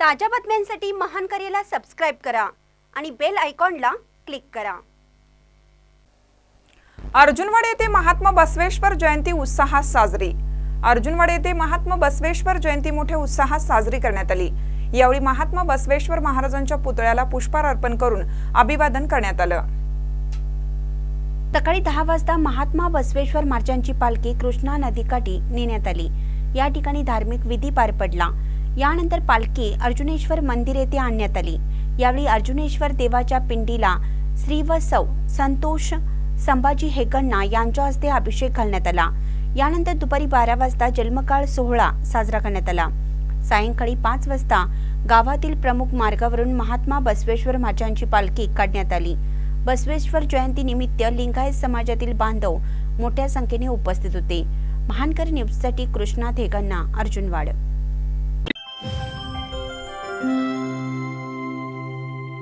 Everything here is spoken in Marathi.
ताज्या बातम्यांसाठी महान करेला सबस्क्राईब करा आणि बेल आयकॉनला क्लिक करा. अर्जुनवाडी येथे महात्मा बसवेश्वर जयंती उत्साहात साजरी. अर्जुनवाडी येथे महात्मा बसवेश्वर जयंती मोठ्या उत्साहात साजरी करण्यात आली. यावेळी महात्मा बसवेश्वर महाराजांच्या पुतळ्याला पुष्पहार अर्पण करून अभिवादन करण्यात आलं. सकाळी दहा वाजता महात्मा बसवेश्वर मार्चांची पालखी कृष्णा नदीकाठी नेण्यात आली. या ठिकाणी धार्मिक विधी पार पडला. यानंतर पालखी अर्जुनेश्वर मंदिर येथे आणण्यात आली. यावेळी अर्जुनेश्वर देवाच्या पिंडीला श्री व सौ संतोष संभाजी हेगण्णा यांच्या हस्ते अभिषेक घालण्यात आला. यानंतर दुपारी बारा वाजता जन्मकाळ सोहळा साजरा करण्यात आला. सायंकाळी पाच वाजता गावातील प्रमुख मार्गावरून महात्मा बसवेश्वर मार्चांची पालखी काढण्यात आली. बसवेश्वर जयंती निमित्त लिंगायत समाजातील बांधव मोठ्या संख्येने उपस्थित होते. महानकर न्यूजसाठी कृष्णा थेगांना अर्जुनवाड.